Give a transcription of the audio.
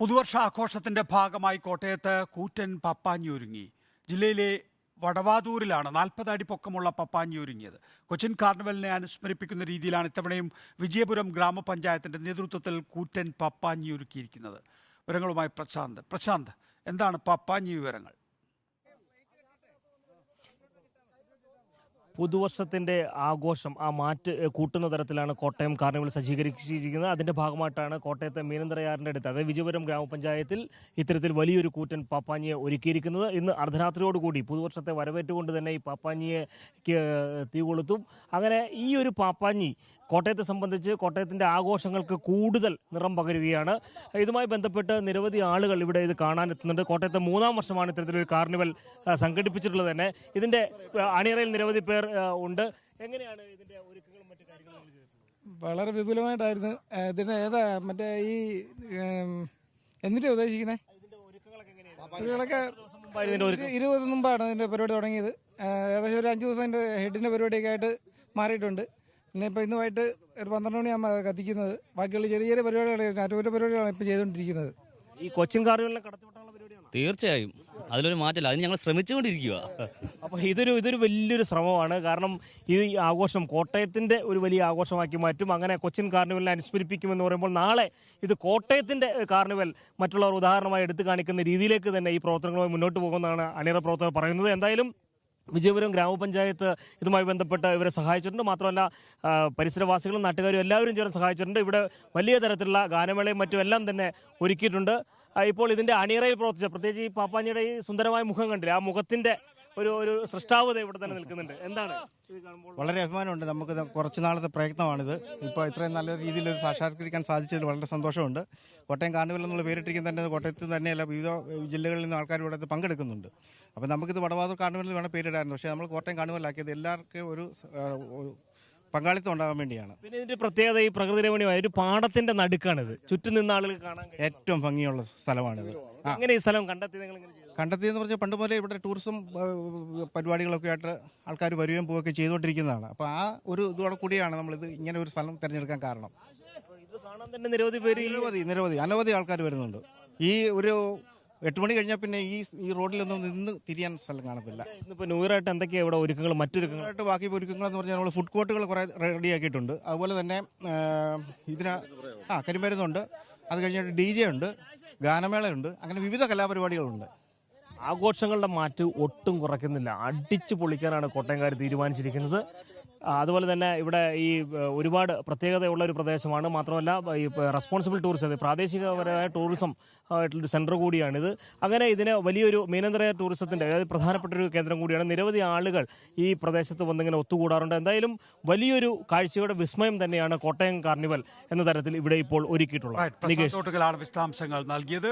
പുതുവർഷ ആഘോഷത്തിന്റെ ഭാഗമായി കോട്ടയത്ത് കൂറ്റൻ പപ്പാഞ്ഞൊരുങ്ങി ജില്ലയിലെ വടവാതൂരിലാണ് നാൽപ്പത് അടി പൊക്കമുള്ള പപ്പാഞ്ഞി ഒരുങ്ങിയത് കൊച്ചിൻ കാർണിവലിനെ അനുസ്മരിപ്പിക്കുന്ന രീതിയിലാണ് ഇത്തവണയും വിജയപുരം ഗ്രാമപഞ്ചായത്തിന്റെ നേതൃത്വത്തിൽ കൂറ്റൻ പപ്പാഞ്ഞി ഒരുക്കിയിരിക്കുന്നത് വിവരങ്ങളുമായി പ്രശാന്ത്. പ്രശാന്ത് എന്താണ് പപ്പാഞ്ഞി വിവരങ്ങൾ? പുതുവർഷത്തിന്റെ ആഘോഷം ആ മാറ്റ് കൂട്ടുന്ന തരത്തിലാണ് കോട്ടയം കാർണിവൽ സജ്ജീകരിച്ചിരിക്കുന്നത്. അതിന്റെ ഭാഗമായിട്ടാണ് കോട്ടയത്തെ മീനന്തറയാറിന്റെ അടുത്ത് അതായത് വിജയപുരം ഗ്രാമപഞ്ചായത്തിൽ ഇത്തരത്തിൽ വലിയൊരു കൂറ്റൻ പാപ്പാഞ്ഞിയെ ഒരുക്കിയിരിക്കുന്നത്. ഇന്ന് അർദ്ധരാത്രിയോടുകൂടി പുതുവർഷത്തെ വരവേറ്റുകൊണ്ട് തന്നെ ഈ പാപ്പാഞ്ഞിയെ തീ കൊളുത്തും. അങ്ങനെ ഈ ഒരു പാപ്പാഞ്ഞി കോട്ടയത്തെ സംബന്ധിച്ച് കോട്ടയത്തിന്റെ ആഘോഷങ്ങൾക്ക് കൂടുതൽ നിറം പകരുകയാണ്. ഇതുമായി ബന്ധപ്പെട്ട് നിരവധി ആളുകൾ ഇവിടെ ഇത് കാണാൻ എത്തുന്നുണ്ട് കോട്ടയത്തെ മൂന്നാം വർഷമാണ് ഇത്തരത്തിലൊരു കാർണിവൽ സംഘടിപ്പിച്ചിട്ടുള്ളത് തന്നെ. ഇതിന്റെ അണിയറയിൽ നിരവധി പേർ ഉണ്ട്. എങ്ങനെയാണ് ഇതിന്റെ ഒരുക്കങ്ങളും മറ്റു കാര്യങ്ങളും വളരെ വിപുലമായിട്ടായിരുന്നു. ഇതിന്റെ ഇതിന് ഏതാ മറ്റേ ഈ എന്തിനാ ഉദ്ദേശിക്കുന്നത് ഇതിന്റെ ഒരുക്കങ്ങളൊക്കെ ഇതിന്റെ ഇരുപത് മുമ്പാണ് ഇതിന്റെ പരിപാടി തുടങ്ങിയത്. ഏകദേശം ഒരു അഞ്ചു ദിവസം അതിന്റെ ഹെഡിന്റെ പരിപാടിയൊക്കെ ആയിട്ട് മാറിയിട്ടുണ്ട്. പിന്നെ ഇപ്പൊ ഇന്ന് വൈകിട്ട് ഒരു പന്ത്രണ്ട് മണിയാകുമ്പോൾ കത്തിക്കുന്നത്. ബാക്കിയുള്ള ചെറിയ ചെറിയ പരിപാടികളാണ് അറ്റകുറ്റ പരിപാടികളാണ് ഇപ്പൊ ചെയ്തുകൊണ്ടിരിക്കുന്നത്. ഈ കൊച്ചിൻ കാറുകളിലെ തീർച്ചയായും. അതിലൊരു മാറ്റമില്ല. അതിന് ഞങ്ങൾ ശ്രമിച്ചുകൊണ്ടിരിക്കുക അപ്പോൾ ഇതൊരു ഇതൊരു വലിയൊരു ശ്രമമാണ്. കാരണം ഈ ആഘോഷം കോട്ടയത്തിന്റെ ഒരു വലിയ ആഘോഷമാക്കി മാറ്റും. അങ്ങനെ കൊച്ചിൻ കാർണിവലിനെ അനുസ്മരിപ്പിക്കുമെന്ന് പറയുമ്പോൾ നാളെ ഇത് കോട്ടയത്തിന്റെ കാർണിവൽ മറ്റുള്ളവർ ഉദാഹരണമായി എടുത്തു കാണിക്കുന്ന രീതിയിലേക്ക് തന്നെ ഈ പ്രവർത്തനങ്ങളുമായി മുന്നോട്ട് പോകുമെന്നാണ് അണിയറ പ്രവർത്തകർ പറയുന്നത്. എന്തായാലും വിജയപുരം ഗ്രാമപഞ്ചായത്ത് ഇതുമായി ബന്ധപ്പെട്ട് ഇവരെ സഹായിച്ചിട്ടുണ്ട്. മാത്രമല്ല പരിസരവാസികളും നാട്ടുകാരും എല്ലാവരും ചേർന്ന് സഹായിച്ചിട്ടുണ്ട്. ഇവിടെ വലിയ തരത്തിലുള്ള ഗാനമേളയും മറ്റും എല്ലാം തന്നെ ഒരുക്കിയിട്ടുണ്ട്. ഇപ്പോൾ ഇതിന്റെ അണിയറയിൽ പ്രവർത്തിച്ച പ്രത്യേകിച്ച് ഈ പാപ്പാഞ്ഞിയുടെ ഈ സുന്ദരമായ മുഖം കണ്ടില്ല? ആ മുഖത്തിന്റെ ഒരു ഒരു സൃഷ്ടാവത ഇവിടെ തന്നെ നിൽക്കുന്നുണ്ട്. എന്താണ്? വളരെ അഭിമാനമുണ്ട്. നമുക്ക് കുറച്ചു നാളത്തെ പ്രയത്നമാണിത്. ഇപ്പോൾ ഇത്രയും നല്ല രീതിയിൽ സാക്ഷാത്കരിക്കാൻ സാധിച്ചതിൽ വളരെ സന്തോഷമുണ്ട്. കോട്ടയം കാർണിവൽ എന്നുള്ള പേരിട്ടിരിക്കുന്ന തന്നെ കോട്ടയത്ത് തന്നെയല്ല വിവിധ ജില്ലകളിൽ നിന്ന് ആൾക്കാർ ഇവിടെ പങ്കെടുക്കുന്നുണ്ട്. അപ്പോൾ നമുക്കിത് വടവാതൂർ കാർണിവലിൽ വേണം പേരിടായിരുന്നു പക്ഷേ നമ്മൾ കോട്ടയം കാർണിവലാക്കിയത് എല്ലാവർക്കും ഒരു പങ്കാളിത്തം ഉണ്ടാകാൻ വേണ്ടിയാണ്. പിന്നെ ഇതിന്റെ പ്രത്യേകത ഈ പ്രകൃതി രമണിയായ ഒരു പാടത്തിന്റെ നടുക്കാണിത്. ചുറ്റും നിന്ന ആളുകൾ കാണാൻ കഴിയും. ഏറ്റവും ഭംഗിയുള്ള സ്ഥലമാണിത്. ആ. എങ്ങനെ ഈ സ്ഥലം കണ്ടെത്തി നിങ്ങൾ ഇങ്ങനെ കണ്ടെത്തിയെന്ന് പറഞ്ഞാൽ പണ്ട് പോലെ ഇവിടെ ടൂറിസം ആ, പരിപാടികളൊക്കെ ആയിട്ട് ആൾക്കാർ വരികയും പോവുകയൊക്കെ ചെയ്തുകൊണ്ടിരിക്കുന്നതാണ്. അപ്പോൾ ആ ഒരു ഇതോടെ കൂടിയാണ് ഇത് ഇങ്ങനെ ഒരു സ്ഥലം തിരഞ്ഞെടുക്കാൻ കാരണം. ഇത് കാണാൻ തന്നെ നിരവധി പേര് ഈ നിരവധി നിരവധി അനവധി ആൾക്കാർ വരുന്നുണ്ട്. ഈ ഒരു എട്ട് മണി കഴിഞ്ഞാൽ പിന്നെ ഈ ഈ റോഡിലൊന്നും നിന്ന് തിരിയാൻ സ്ഥലം കാണത്തില്ല. ഇന്നിപ്പോ ന്യൂയറായിട്ട് എന്തൊക്കെയാ ഇവിടെ ഒരുക്കങ്ങൾ? മറ്റൊരുക്കങ്ങൾ? ആയിട്ട് ബാക്കി ഒരുക്കങ്ങൾ എന്ന് പറഞ്ഞാൽ നമ്മൾ ഫുഡ് കോർട്ടുകൾ കുറേ റെഡിയാക്കിയിട്ടുണ്ട്. അതുപോലെ തന്നെ ഇതിന് ആ കരിമരുന്നുണ്ട് അത് കഴിഞ്ഞിട്ട് ഡി ജെ ഉണ്ട് ഗാനമേളയുണ്ട് അങ്ങനെ വിവിധ കലാപരിപാടികളുണ്ട്. ആഘോഷങ്ങളുടെ മാറ്റ് ഒട്ടും കുറയ്ക്കുന്നില്ല. അടിച്ചു പൊളിക്കാനാണ് കോട്ടയംകാർ തീരുമാനിച്ചിരിക്കുന്നത്. അതുപോലെ തന്നെ ഇവിടെ ഈ ഒരുപാട് പ്രത്യേകതയുള്ള ഒരു പ്രദേശമാണ്. മാത്രമല്ല ഈ റെസ്പോൺസിബിൾ ടൂറിസം പ്രാദേശികപരമായ ടൂറിസം ആയിട്ടുള്ളൊരു സെന്റർ കൂടിയാണിത്. അങ്ങനെ ഇതിന് വലിയൊരു മീനന്തര ടൂറിസത്തിന്റെ അതായത് പ്രധാനപ്പെട്ട ഒരു കേന്ദ്രം കൂടിയാണ്. നിരവധി ആളുകൾ ഈ പ്രദേശത്ത് വന്നിങ്ങനെ ഒത്തുകൂടാറുണ്ട്. എന്തായാലും വലിയൊരു കാഴ്ചയുടെ വിസ്മയം തന്നെയാണ് കോട്ടയം കാർണിവൽ എന്ന തരത്തിൽ ഇവിടെ ഇപ്പോൾ ഒരുക്കിയിട്ടുള്ളത്. വിശദാംശങ്ങൾ നൽകിയത്.